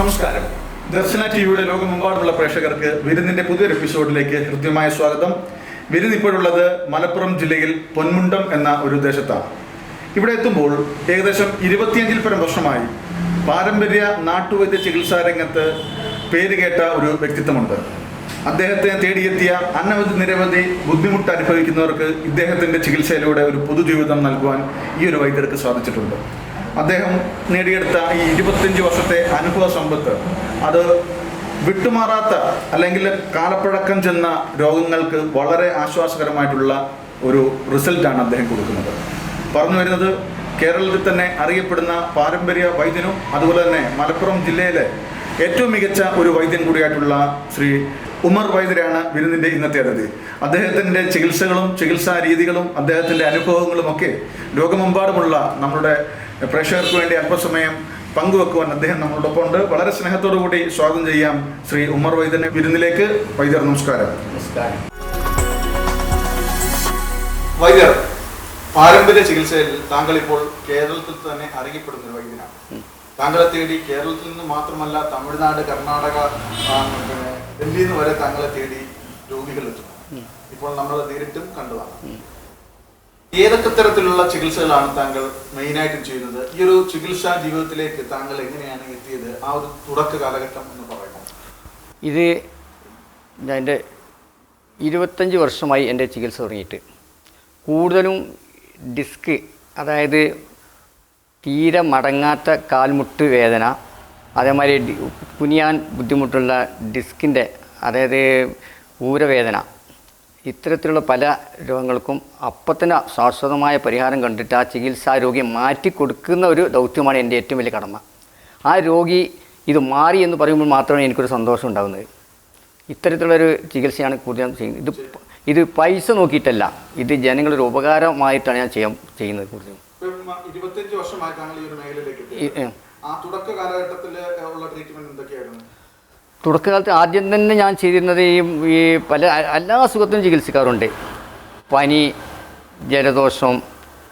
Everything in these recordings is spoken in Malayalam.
നമസ്കാരം. ദർശന ടി വിയുടെ ലോകമെമ്പാടുമുള്ള പ്രേക്ഷകർക്ക് വിരുന്നിന്റെ പുതിയൊരു എപ്പിസോഡിലേക്ക് ഹൃദ്യമായ സ്വാഗതം. വിരുന്ന് ഇപ്പോഴുള്ളത് മലപ്പുറം ജില്ലയിൽ പൊന്മുണ്ടം എന്ന ഒരു ദേശത്താണ്. ഇവിടെ എത്തുമ്പോൾ ഏകദേശം ഇരുപത്തിയഞ്ചിൽ പരം വർഷമായി പാരമ്പര്യ നാട്ടുവൈദ്യ ചികിത്സാ രംഗത്ത് പേരുകേട്ട ഒരു വ്യക്തിത്വമുണ്ട്. അദ്ദേഹത്തെ തേടിയെത്തിയ അനവധി നിരവധി ബുദ്ധിമുട്ട് അനുഭവിക്കുന്നവർക്ക് ഇദ്ദേഹത്തിന്റെ ചികിത്സയിലൂടെ ഒരു പൊതുജീവിതം നൽകുവാൻ ഈ ഒരു വൈദ്യർക്ക് സാധിച്ചിട്ടുണ്ട്. അദ്ദേഹം നേടിയെടുത്ത ഈ ഇരുപത്തിയഞ്ച് വർഷത്തെ അനുഭവ സമ്പത്ത്. അത് വിട്ടുമാറാത്ത അല്ലെങ്കിൽ കാലപ്പഴക്കം ചെന്ന രോഗങ്ങൾക്ക് വളരെ ആശ്വാസകരമായിട്ടുള്ള ഒരു റിസൾട്ടാണ് അദ്ദേഹം കൊടുക്കുന്നത്. പറഞ്ഞു വരുന്നത് കേരളത്തിൽ തന്നെ അറിയപ്പെടുന്ന പാരമ്പര്യ വൈദ്യനും അതുപോലെ തന്നെ മലപ്പുറം ജില്ലയിലെ ഏറ്റവും മികച്ച ഒരു വൈദ്യൻ കൂടിയായിട്ടുള്ള ശ്രീ ഉമർ വൈദ്യരാണ് വിരുന്നിന്റെ ഇന്നത്തെ അതിഥി. അദ്ദേഹത്തിന്റെ ചികിത്സകളും ചികിത്സാ രീതികളും അദ്ദേഹത്തിന്റെ അനുഭവങ്ങളും ഒക്കെ ലോകമെമ്പാടുമുള്ള നമ്മുടെ പ്രേക്ഷകർക്ക് വേണ്ടി അല്പസമയം പങ്കുവെക്കുവാൻ അദ്ദേഹം നമ്മളോടൊപ്പം ഉണ്ട് വളരെ സ്നേഹത്തോടു കൂടി സ്വാഗതം ചെയ്യാം ശ്രീ ഉമർ വൈദ്യന്റെ വിരുന്നിലേക്ക്. വൈദ്യർ നമസ്കാരം. നമസ്കാരം. വൈദ്യർ പാരമ്പര്യ ചികിത്സയിൽ താങ്കൾ ഇപ്പോൾ കേരളത്തിൽ തന്നെ അറിയപ്പെടുന്ന ഒരു വൈദ്യനാണ്. താങ്കളെ തേടി കേരളത്തിൽ നിന്ന് മാത്രമല്ല തമിഴ്നാട് കർണാടക ഡൽഹിയിൽ നിന്ന് വരെ താങ്കളെ തേടി രോഗികൾ എത്തുന്നു. ഇപ്പോൾ നമ്മൾ നേരിട്ടും കണ്ടതാണ്. ഏതൊക്കെ തരത്തിലുള്ള ചികിത്സകളാണ് താങ്കൾ മെയിനായിട്ടും ചെയ്യുന്നത്? ഈ ഒരു ചികിത്സാ ജീവിതത്തിലേക്ക് താങ്കൾ എങ്ങനെയാണ് എത്തിയത്? ആ ഒരു തുടക്ക കാലഘട്ടം എന്ന് പറയുന്നത് ഇത് ഞാൻ എന്റെ ഇരുപത്തഞ്ച് വർഷമായി എന്റെ ചികിത്സ തുടങ്ങിയിട്ട്. കൂടുതലും ഡിസ്ക് അതായത് തീരെ മടങ്ങാത്ത കാൽമുട്ട് വേദന അതേമാതിരി കുനിയാൻ ബുദ്ധിമുട്ടുള്ള ഡിസ്കിന്റെ അതായത് ഊരവേദന ഇത്തരത്തിലുള്ള പല രോഗങ്ങൾക്കും അപ്പത്തന്നെ ശാശ്വതമായ പരിഹാരം കണ്ടിട്ട് ആ ചികിത്സാ രോഗിയെ മാറ്റി കൊടുക്കുന്ന ഒരു ദൗത്യമാണ് എന്റെ ഏറ്റവും വലിയ കടമ. ആ രോഗി ഇത് മാറി എന്ന് പറയുമ്പോൾ മാത്രമേ എനിക്കൊരു സന്തോഷം ഉണ്ടാകുന്നത്. ഇത്തരത്തിലുള്ളൊരു ചികിത്സയാണ് കൂടുതൽ ചെയ്യുന്നത്. ഇത് ഇത് പൈസ നോക്കിയിട്ടല്ല ഇത് ജനങ്ങളൊരു ഉപകാരമായിട്ടാണ് ഞാൻ ചെയ്യാൻ ചെയ്യുന്നത് കൂടുതലും. ഇരുപത്തിയഞ്ച് വർഷമായി താങ്കൾ ഈ ഒരു മേഖലയിലേക്ക് ആ തുടക്ക കാലഘട്ടത്തിൽ ഉള്ള ട്രീറ്റ്മെന്റ് എന്തൊക്കെയായിരുന്നു? തുടക്കകാലത്ത് ആദ്യം തന്നെ ഞാൻ ചെയ്തിരുന്നത് ഈ പല എല്ലാ അസുഖത്തിനും ചികിത്സിക്കാറുണ്ട്. പനി ജലദോഷം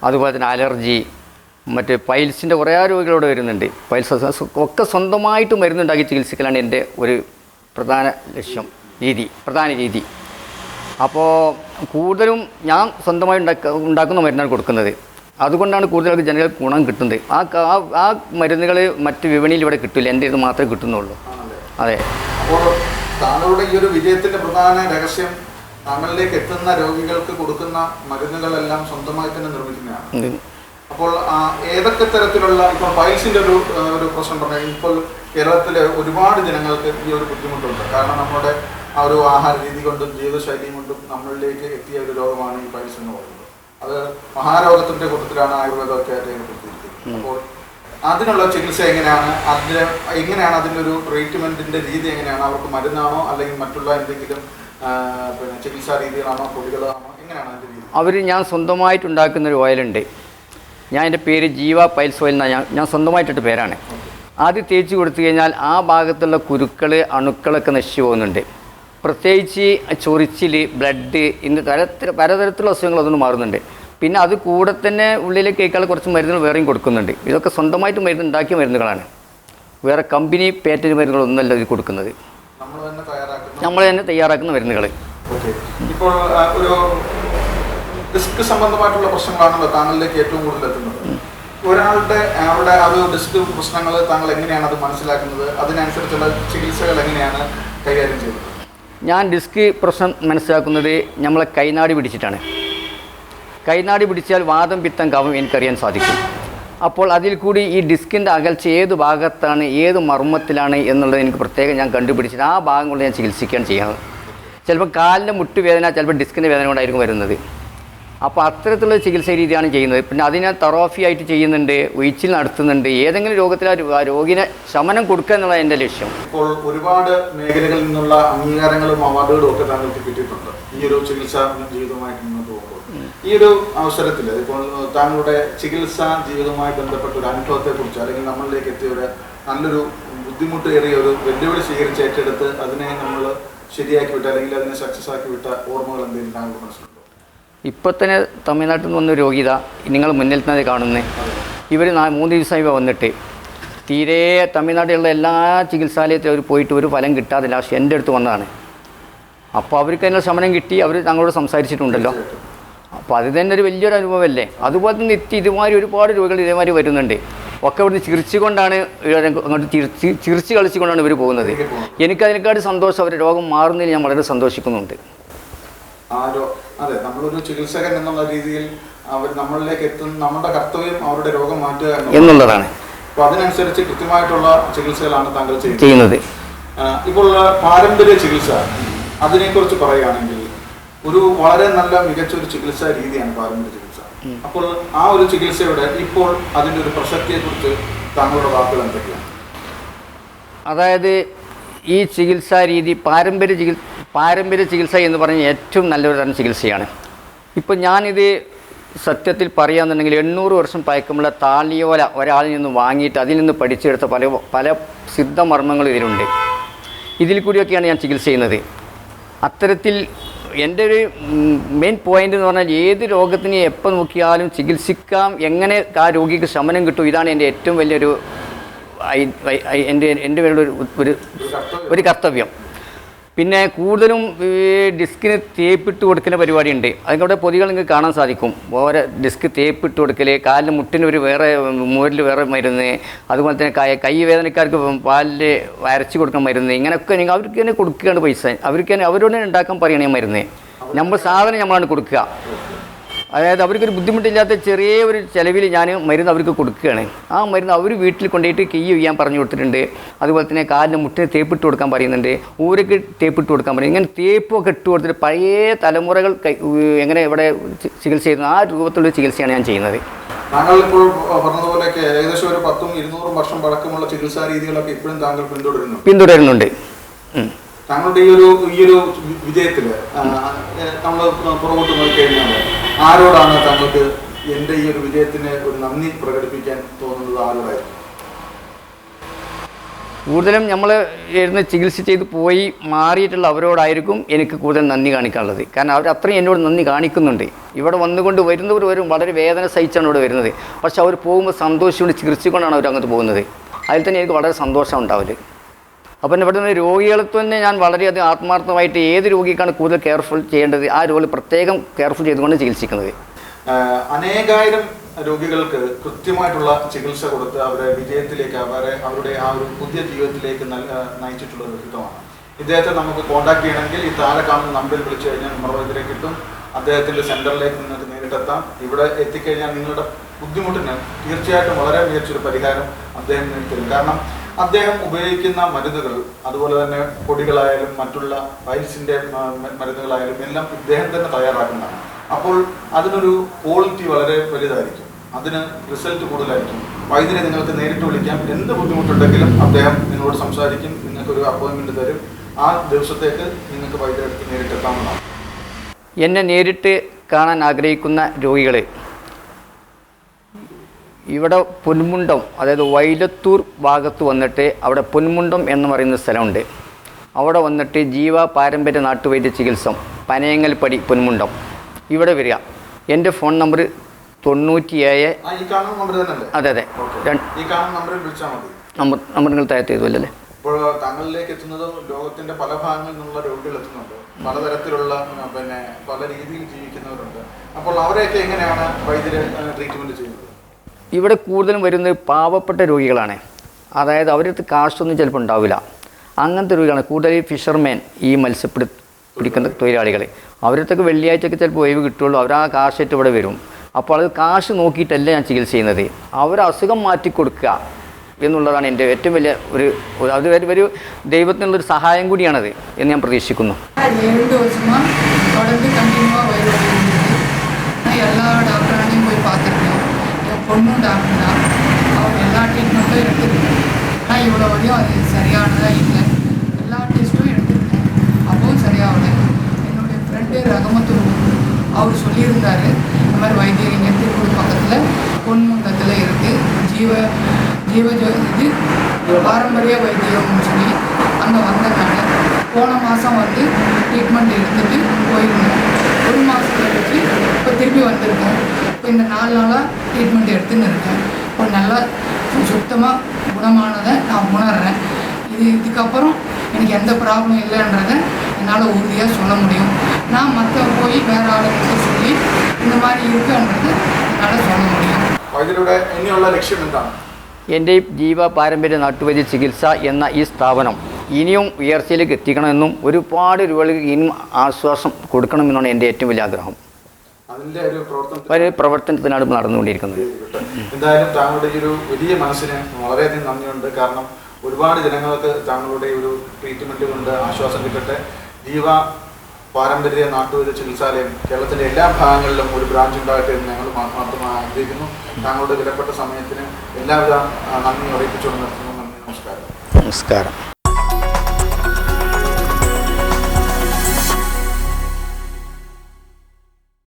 അതുപോലെ തന്നെ അലർജി മറ്റ് പൈൽസിന്റെ കുറേ രോഗികളോട് വരുന്നുണ്ട്. പൈൽസ് ഒക്കെ സ്വന്തമായിട്ട് മരുന്നുണ്ടാക്കി ചികിത്സിക്കലാണ് എന്റെ ഒരു പ്രധാന ലക്ഷ്യം രീതി പ്രധാന രീതി. അപ്പോൾ കൂടുതലും ഞാൻ സ്വന്തമായി ഉണ്ടാക്ക ഉണ്ടാക്കുന്ന മരുന്നാണ് കൊടുക്കുന്നത്. അതുകൊണ്ടാണ് കൂടുതൽ ജനങ്ങൾക്ക് ഗുണം കിട്ടുന്നത്. ആ ആ മരുന്നുകൾ മറ്റ് വിപണിയിൽ ഇവിടെ കിട്ടില്ല. എന്റെ ഇത് മാത്രമേ കിട്ടുന്നുള്ളൂ. അതെ. അപ്പോൾ താങ്കളുടെ ഈ ഒരു വിജയത്തിന്റെ പ്രധാന രഹസ്യം താങ്കളിലേക്ക് എത്തുന്ന രോഗികൾക്ക് കൊടുക്കുന്ന മരുന്നുകളെല്ലാം സ്വന്തമായി തന്നെ നിർമ്മിക്കുന്നതാണ്. അപ്പോൾ ഏതൊക്കെ തരത്തിലുള്ള ഇപ്പൊ പൈൽസിന്റെ ഒരു ഒരു പ്രശ്നം പറഞ്ഞാൽ ഇപ്പോൾ കേരളത്തിലെ ഒരുപാട് ജനങ്ങൾക്ക് ഈ ഒരു ബുദ്ധിമുട്ടുണ്ട്. കാരണം നമ്മുടെ ആ ഒരു ആഹാര രീതി കൊണ്ടും ജീവിതശൈലി കൊണ്ടും നമ്മളിലേക്ക് എത്തിയ ഒരു രോഗമാണ് ഈ പൈൽസ് എന്ന് പറയുന്നത്. അത് മഹാരോഗത്തിന്റെ കൂട്ടത്തിലാണ് ആയുർവേദമൊക്കെ രേഖപ്പെടുത്തിയിരിക്കുന്നത് അപ്പോൾ അതിനുള്ള ചികിത്സ എങ്ങനെയാണ്? അതിന് എങ്ങനെയാണ് അതിന്റെ ഒരു ട്രീറ്റ്മെന്റിന്റെ രീതി എങ്ങനെയാണ്? അവർക്ക് മരുന്നാണോ? അല്ലെങ്കിൽ മറ്റുള്ള എന്തെങ്കിലും പിന്നെ ചികിത്സാ രീതികളാണോ? പൊടികളാണോ എങ്ങനെയാണ് അതിന്റെ രീതി? അവർ ഞാൻ സ്വന്തമായിട്ട് ഉണ്ടാക്കുന്ന ഒരു ഓയിലുണ്ട് ഞാൻ എന്റെ പേര് ജീവ പൈൽസ് ഓയിൽ എന്നാണ് ഞാൻ ഞാൻ സ്വന്തമായിട്ടിട്ട് പേരാണ്. അത് തേച്ച് കൊടുത്തു കഴിഞ്ഞാൽ ആ ഭാഗത്തുള്ള കുരുക്കൾ അണുക്കളൊക്കെ നശിച്ചു പോകുന്നുണ്ട്. പ്രത്യേകിച്ച് ചൊറിച്ചിൽ ബ്ലഡ് ഇന്ന് തരത്തിൽ പലതരത്തിലുള്ള അസുഖങ്ങൾ അതൊന്നും മാറുന്നുണ്ട്. പിന്നെ അത് കൂടെ തന്നെ ഉള്ളിലേക്ക് കേക്കുകൾ കുറച്ച് മരുന്നുകൾ വേറെയും കൊടുക്കുന്നുണ്ട്. ഇതൊക്കെ സ്വന്തമായിട്ട് മരുന്ന് ഉണ്ടാക്കിയ മരുന്നുകളാണ്. വേറെ കമ്പനി പേറ്റന്റ് മരുന്നുകളൊന്നുമല്ല ഇത് കൊടുക്കുന്നത്. നമ്മൾ തന്നെ തയ്യാറാക്കുന്ന മരുന്നുകൾ ഇപ്പോൾ ഒരു ഡിസ്ക് സംബന്ധമായിട്ടുള്ള പ്രശ്നങ്ങളാണല്ലോ താങ്കളിലേക്ക് ഏറ്റവും കൂടുതൽ എത്തുന്നത്. ഒരാളുടെ അവിടെ അത് ഡിസ്ക് പ്രശ്നങ്ങൾ താങ്കൾ എങ്ങനെയാണ് അത് മനസ്സിലാക്കുന്നത്? അതിനനുസരിച്ചുള്ള ചികിത്സകൾ എങ്ങനെയാണ് കൈകാര്യം ചെയ്യുന്നത്? ഞാൻ ഡിസ്ക് പ്രശ്നം മനസ്സിലാക്കുന്നത് നമ്മളെ കൈനാടി പിടിച്ചിട്ടാണ്. കൈനാടി പിടിച്ചാൽ വാദം പിത്തം കവം എനിക്കറിയാൻ സാധിക്കും. അപ്പോൾ അതിൽ കൂടി ഈ ഡിസ്കിന്റെ അകൽച്ച ഏത് ഭാഗത്താണ് ഏത് മർമ്മത്തിലാണ് എന്നുള്ളത് എനിക്ക് പ്രത്യേകം ഞാൻ കണ്ടുപിടിച്ചിട്ട് ആ ഭാഗം കൊണ്ട് ഞാൻ ചികിത്സിക്കുകയാണ് ചെയ്യുന്നത്. ചിലപ്പോൾ കാലിന്റെ മുട്ടുവേദന ചിലപ്പോൾ ഡിസ്കിന്റെ വേദന കൊണ്ടായിരിക്കും വരുന്നത്. അപ്പോൾ അത്തരത്തിലുള്ള ചികിത്സ രീതിയാണ് ചെയ്യുന്നത്. പിന്നെ അതിനെ തറോഫി ആയിട്ട് ചെയ്യുന്നുണ്ട് ഒഴിച്ചിൽ നടത്തുന്നുണ്ട്. ഏതെങ്കിലും രോഗത്തിൽ ആ രോഗിനെ ശമനം കൊടുക്കുക എന്നുള്ളത് എന്റെ ലക്ഷ്യം. ഇപ്പോൾ ഒരുപാട് മേഖലകളിൽ നിന്നുള്ള അംഗീകാരങ്ങളും അവാർഡുകളും ഒക്കെ താങ്കൾക്ക് കിട്ടിയിട്ടുണ്ട്. ഈ ഒരു ചികിത്സാ ജീവിതമായിട്ട് ഈ ഒരു അവസരത്തിൽ ഇപ്പോൾ താങ്കളുടെ ചികിത്സാ ജീവിതവുമായി ബന്ധപ്പെട്ട ഒരു അനുഭവത്തെ കുറിച്ച് അല്ലെങ്കിൽ നമ്മളിലേക്ക് എത്തിയ ഒരു നല്ലൊരു ബുദ്ധിമുട്ടേറിയ ഒരു വെല്ലുവിളി സ്വീകരിച്ച് ഏറ്റെടുത്ത് അതിനെ നമ്മൾ ശരിയാക്കി വിട്ട അല്ലെങ്കിൽ അതിനെ സക്സസ് ആക്കി വിട്ട ഓർമ്മകൾ എന്തെങ്കിലും താങ്കൾക്ക് മനസ്സിലുണ്ടോ? ഇപ്പോൾ തന്നെ തമിഴ്നാട്ടിൽ നിന്ന് വന്ന രോഗിത നിങ്ങൾ മുന്നിൽ തന്നെ കാണുന്നത് ഇവർ മൂന്ന് ദിവസമായി വന്നിട്ട്. തീരെ തമിഴ്നാട്ടിലുള്ള എല്ലാ ചികിത്സാലയത്തിലും അവർ പോയിട്ട് ഒരു ഫലം കിട്ടാതെ ലാസ്റ്റ് എന്റെ അടുത്ത് വന്നതാണ്. അപ്പോൾ അവർക്ക് അതിനുള്ള ശമനം കിട്ടി അവർ ഞങ്ങളോട് സംസാരിച്ചിട്ടുണ്ടല്ലോ. അപ്പോൾ അത് തന്നെ ഒരു വലിയൊരു അനുഭവമല്ലേ? അതുപോലെ തന്നെ എത്തി ഇതുമാതിരി ഒരുപാട് രോഗികൾ ഇതേമാതിരി വരുന്നുണ്ട്. ഒക്കെ ഇവിടുന്ന് ചിരിച്ചുകൊണ്ടാണ് അങ്ങോട്ട് ചിരിച്ച് ചിരിച്ച് കളിച്ചുകൊണ്ടാണ് ഇവർ പോകുന്നത്. എനിക്കതിനേക്കാട് സന്തോഷം അവരുടെ രോഗം മാറുന്നതിൽ ഞാൻ വളരെ സന്തോഷിക്കുന്നുണ്ട്. അതെ നമ്മളൊരു ചികിത്സകൻ എന്നുള്ള രീതിയിൽ അവർ നമ്മളിലേക്ക് എത്തുന്ന നമ്മുടെ കർത്തവ്യം അവരുടെ രോഗം മാറ്റുക എന്നുള്ളതാണ്. അപ്പൊ അതിനനുസരിച്ച് കൃത്യമായിട്ടുള്ള ചികിത്സകളാണ് താങ്കൾ ചെയ്യുന്നത്. ഇപ്പോൾ പാരമ്പര്യ ചികിത്സ അതിനെക്കുറിച്ച് പറയുകയാണെങ്കിൽ ഒരു വളരെ നല്ല മികച്ച ഒരു ചികിത്സാ രീതിയാണ് പാരമ്പര്യ ചികിത്സ. അപ്പോൾ ആ ഒരു ചികിത്സയുടെ ഇപ്പോൾ അതിന്റെ ഒരു പ്രസക്തിയെ കുറിച്ച് താങ്കളുടെ വാക്കുകൾ എന്തൊക്കെയാണ്? അതായത് ഈ ചികിത്സാ രീതി പാരമ്പര്യ ചികിത്സ പാരമ്പര്യ ചികിത്സ എന്ന് പറഞ്ഞ ഏറ്റവും നല്ലൊരു തരം ചികിത്സയാണ്. ഇപ്പം ഞാനിത് സത്യത്തിൽ പറയുകയാണെന്നുണ്ടെങ്കിൽ എണ്ണൂറ് വർഷം പഴക്കമുള്ള താളിയോല ഒരാളിൽ നിന്ന് വാങ്ങിയിട്ട് അതിൽ നിന്ന് പഠിച്ചെടുത്ത പല പല സിദ്ധമർമ്മങ്ങളും ഇതിലുണ്ട്. ഇതിൽ കൂടിയൊക്കെയാണ് ഞാൻ ചികിത്സ ചെയ്യുന്നത്. അത്തരത്തിൽ എന്റെ ഒരു മെയിൻ പോയിന്റ് എന്ന് പറഞ്ഞാൽ ഏത് രോഗത്തിന് എപ്പോൾ നോക്കിയാലും ചികിത്സിക്കാം എങ്ങനെ ആ രോഗിക്ക് ശമനം കിട്ടും ഇതാണ് എന്റെ ഏറ്റവും വലിയൊരു എന്റെ എന്റെ ഒരു ഒരു കർത്തവ്യം. പിന്നെ കൂടുതലും ഈ ഡിസ്കിന് തേപ്പിട്ട് കൊടുക്കുന്ന പരിപാടിയുണ്ട്. അതിന്റെ പൊതികൾ നിങ്ങൾക്ക് കാണാൻ സാധിക്കും. ഓരോ ഡിസ്ക് തേപ്പിട്ട് കൊടുക്കൽ കാലിന് മുട്ടിന് ഒരു വേറെ മൂരിൽ വേറെ മരുന്ന് അതുപോലെ തന്നെ കൈ കൈ വേദനക്കാർക്ക് പാലിൽ അരച്ച് കൊടുക്കാൻ മരുന്ന് ഇങ്ങനെയൊക്കെ നിങ്ങൾ അവർക്ക് തന്നെ കൊടുക്കുകയാണ് പൈസ. അവർക്ക് തന്നെ അവരോട് ഉണ്ടാക്കാൻ പറയണേ മരുന്ന്. നമ്മൾ സാധനം നമ്മളാണ് കൊടുക്കുക. അതായത് അവർക്കൊരു ബുദ്ധിമുട്ടില്ലാത്ത ചെറിയ ഒരു ചിലവിൽ ഞാൻ മരുന്ന് അവർക്ക് കൊടുക്കുകയാണ്. ആ മരുന്ന് അവർ വീട്ടിൽ കൊണ്ടുപോയിട്ട് കീ ചെയ്യാൻ പറഞ്ഞു കൊടുത്തിട്ടുണ്ട്. അതുപോലെ തന്നെ കാലിന് മുട്ടിന് തേപ്പിട്ട് കൊടുക്കാൻ പറയുന്നുണ്ട്. ഊരക്ക് തേപ്പിട്ട് കൊടുക്കാൻ പറയും. ഇങ്ങനെ തേപ്പൊക്കെ ഇട്ട് കൊടുത്തിട്ട് പഴയ തലമുറകൾ എങ്ങനെ ഇവിടെ ചികിത്സ ചെയ്യുന്നു. ആ രൂപത്തിലുള്ള ചികിത്സയാണ് ഞാൻ ചെയ്യുന്നത്. താങ്കൾ ഇപ്പോൾ പറഞ്ഞതുപോലെയൊക്കെ ഏകദേശം ഒരു പത്തും ഇരുന്നൂറും വർഷം പഴക്കമുള്ള ചികിത്സാ രീതികളൊക്കെ ഇപ്പോഴും താങ്കൾ പിന്തുടരുന്നു. പിന്തുടരുന്നുണ്ട്. താങ്കളുടെ ഈ ഒരു ഈ ഒരു വിജയത്തിൽ നമ്മൾ പുറകോട്ട് നോക്കിക്കഴിഞ്ഞാൽ ആരോടാണ് താങ്കൾക്ക് എന്റെ ഈ ഒരു വിജയത്തിന് ഒരു നന്ദി പ്രകടിപ്പിക്കാൻ തോന്നുന്നത് ആരോടായിരുന്നു? കൂടുതലും നമ്മൾ ഇരുന്ന് ചികിത്സ ചെയ്ത് പോയി മാറിയിട്ടുള്ള അവരോടായിരിക്കും എനിക്ക് കൂടുതൽ നന്ദി കാണിക്കാനുള്ളത്. കാരണം അവർ അത്രയും എന്നോട് നന്ദി കാണിക്കുന്നുണ്ട്. ഇവിടെ വന്നുകൊണ്ട് വരുന്നവർ വരും വളരെ വേദന സഹിച്ചാണ് ഇവിടെ വരുന്നത്. പക്ഷെ അവർ പോകുമ്പോൾ സന്തോഷിച്ചുകൊണ്ട് ചികിത്സിക്കൊണ്ടാണ് അവർ അങ്ങോട്ട് പോകുന്നത്. അതിൽ തന്നെ എനിക്ക് വളരെ സന്തോഷം ഉണ്ടാവില്ല അപ്പം ഇവിടെ നിന്ന് രോഗികളെ തന്നെ ഞാൻ വളരെയധികം ആത്മാർത്ഥമായിട്ട് ഏത് രോഗിക്കാണ് കൂടുതൽ കെയർഫുൾ ചെയ്യേണ്ടത്? ആ രോഗി പ്രത്യേകം കെയർഫുൾ ചെയ്തുകൊണ്ട് ചികിത്സിക്കുന്നത്. അനേകായിരം രോഗികൾക്ക് കൃത്യമായിട്ടുള്ള ചികിത്സ കൊടുത്ത് അവരെ വിജയത്തിലേക്ക് അവരെ അവരുടെ ആ ഒരു പുതിയ ജീവിതത്തിലേക്ക് നയിച്ചിട്ടുള്ള ഒരു വ്യക്തിത്വമാണ്. ഇദ്ദേഹത്തെ നമുക്ക് കോൺടാക്ട് ചെയ്യണമെങ്കിൽ ഈ താഴെ കാണുന്ന നമ്പറിൽ വിളിച്ചു കഴിഞ്ഞാൽ നമ്മുടെ വൈദ്യരെ കിട്ടും. അദ്ദേഹത്തിന്റെ സെന്ററിലേക്ക് നിങ്ങൾക്ക് നേരിട്ടെത്താം. ഇവിടെ എത്തിക്കഴിഞ്ഞാൽ നിങ്ങളുടെ ബുദ്ധിമുട്ടിന് തീർച്ചയായിട്ടും വളരെ മികച്ചൊരു പരിഹാരം അദ്ദേഹം നേടിത്തരും. കാരണം അദ്ദേഹം ഉപയോഗിക്കുന്ന മരുന്നുകൾ അതുപോലെ തന്നെ പൊടികളായാലും മറ്റുള്ള വൈൽസിന്റെ മരുന്നുകളായാലും എല്ലാം ഇദ്ദേഹം തന്നെ തയ്യാറാക്കുന്നതാണ്. അപ്പോൾ അതിനൊരു ക്വാളിറ്റി വളരെ വലുതായിരിക്കും. അതിന് റിസൾട്ട് കൂടുതലായിരിക്കും. വൈദ്യരെ നിങ്ങൾക്ക് നേരിട്ട് വിളിക്കാം. എന്ത് ബുദ്ധിമുട്ടുണ്ടെങ്കിലും അദ്ദേഹം നിങ്ങളോട് സംസാരിക്കും. നിങ്ങൾക്ക് ഒരു അപ്പോയിൻമെന്റ് തരും. ആ ദിവസത്തേക്ക് നിങ്ങൾക്ക് വൈദ്യരെടുത്ത് നേരിട്ടെത്താവുന്നതാണ്. എന്നെ നേരിട്ട് കാണാൻ ആഗ്രഹിക്കുന്ന രോഗികൾ ഇവിടെ പൊന്മുണ്ടം അതായത് വൈലത്തൂർ ഭാഗത്ത് വന്നിട്ട് അവിടെ പൊന്മുണ്ടം എന്ന് പറയുന്ന സ്ഥലമുണ്ട്. അവിടെ വന്നിട്ട് ജീവ പാരമ്പര്യ നാട്ടുവൈദ്യ ചികിത്സം പനയങ്ങൽപ്പടി പൊന്മുണ്ടം ഇവിടെ വരിക. എന്റെ ഫോൺ നമ്പർ തൊണ്ണൂറ്റിയേഴ് അതെ അതെ. നമ്പർ നമ്പർ നിങ്ങൾ തയ്യാർ ഇപ്പോൾ താങ്കളിലേക്ക് എത്തുന്നത് ലോകത്തിന്റെ പല ഭാഗങ്ങളിൽ നിന്നുള്ള രോഗികൾ എത്തുന്നുണ്ട്. പലതരത്തിലുള്ള പിന്നെ പല രീതിയിൽ ജീവിക്കുന്നവരുണ്ട്. അപ്പോൾ അവരെയൊക്കെ എങ്ങനെയാണ് വൈദ്യര് ട്രീറ്റ്മെന്റ് ചെയ്യുന്നത്? ഇവിടെ കൂടുതലും വരുന്നത് പാവപ്പെട്ട രോഗികളാണ്. അതായത് അവരടുത്ത് കാശൊന്നും ചിലപ്പോൾ ഉണ്ടാവില്ല. അങ്ങനത്തെ രോഗികളാണ്. കൂടുതൽ ഫിഷർമാൻ ഈ മത്സ്യപ്പിടി പിടിക്കുന്ന തൊഴിലാളികൾ അവരടുത്തൊക്കെ വെള്ളിയാഴ്ചയൊക്കെ ചിലപ്പോൾ ഒഴിവ് കിട്ടുള്ളൂ. അവർ ആ കാശായിട്ട് ഇവിടെ വരും. അപ്പോൾ അത് കാശ് നോക്കിയിട്ടല്ല ഞാൻ ചികിത്സ ചെയ്യുന്നത്. അവർ അസുഖം മാറ്റി കൊടുക്കുക എന്നുള്ളതാണ് എന്റെ ഏറ്റവും വലിയ ഒരു അത് ഒരു ദൈവത്തിനുള്ളൊരു സഹായം കൂടിയാണത് എന്ന് ഞാൻ പ്രതീക്ഷിക്കുന്നു. பொண்ணும் டாக்டர் தான் அவங்க எல்லா ட்ரீட்மெண்ட்டும் எடுத்துருக்கேன் ஆனால் இவ்வளோ வரையும் அது சரியானதாக இல்லை. எல்லா டெஸ்ட்டும் எடுத்திருக்கேன் அப்பவும் சரியாகல. என்னுடைய ஃப்ரெண்டு ரகமத்தூர் அவர் சொல்லியிருந்தாரு இந்த மாதிரி வைத்தியம் திருப்பூர் பக்கத்தில் பொன்முண்டத்தில் இருக்குது ஜீவ ஜீவ இது பாரம்பரிய வைத்தியம்னு சொல்லி அங்கே வந்தனால போன மாதம் வந்து ட்ரீட்மெண்ட் எடுத்துகிட்டு போயிருந்தேன் ஒரு மாதம் கழிச்சு இப்போ திருப்பி வந்திருக்கேன் இப்போ இந்த நாலு நாளாக ட்ரீட்மெண்ட் எடுத்துன்னு இருக்கேன் ஒரு நல்ல சுத்தமாக குணமானதை நான் உணர்றேன் இது இதுக்கப்புறம் எனக்கு எந்த ப்ராப்ளம் இல்லைன்றதை என்னால் உறுதியாக சொல்ல முடியும் நான் மற்ற போய் வேற ஆளுகிட்ட சொல்லி இந்த மாதிரி இருக்குன்றதை என்னால் சொல்ல முடியும் ഇതിലൂടെ ഇനിയുള്ള ലക്ഷ്യം എന്താണ് എൻ്റെ ജീവ പാരമ്പര്യ നാട്ടുവൈദ്യ ചികിത്സ എന്ന ഈ സ്ഥാപനം ഇനിയും ഉയർച്ചയിലേക്ക് എത്തിക്കണമെന്നും ഒരുപാട് രൂപകൾക്ക് ഇനിയും ആശ്വാസം കൊടുക്കണമെന്നാണ് എൻ്റെ ഏറ്റവും വലിയ ആഗ്രഹം അതിന്റെ ഒരു പ്രവർത്തനം ഒരു പ്രവർത്തനത്തിനാണ് നടന്നുകൊണ്ടിരിക്കുന്നത്. എന്തായാലും താങ്കളുടെ ഈ ഒരു വലിയ മനസ്സിന് വളരെയധികം നന്ദിയുണ്ട്. കാരണം ഒരുപാട് ജനങ്ങൾക്ക് താങ്കളുടെ ഒരു ട്രീറ്റ്മെന്റ് കൊണ്ട് ആശ്വാസം കിട്ടട്ടെ. ജീവ പാരമ്പര്യ നാട്ടുവൈദ്യ ചികിത്സാലയം കേരളത്തിന്റെ എല്ലാ ഭാഗങ്ങളിലും ഒരു ബ്രാഞ്ച് ഉണ്ടാകട്ടെ എന്ന് ഞങ്ങൾ മാത്രമായി ആഗ്രഹിക്കുന്നു. താങ്കളുടെ വിലപ്പെട്ട സമയത്തിന് എല്ലാവിധ നന്ദി അറിയിപ്പിച്ചുകൊണ്ട് നിർത്തുന്നു. നന്ദി നമസ്കാരം. നമസ്കാരം.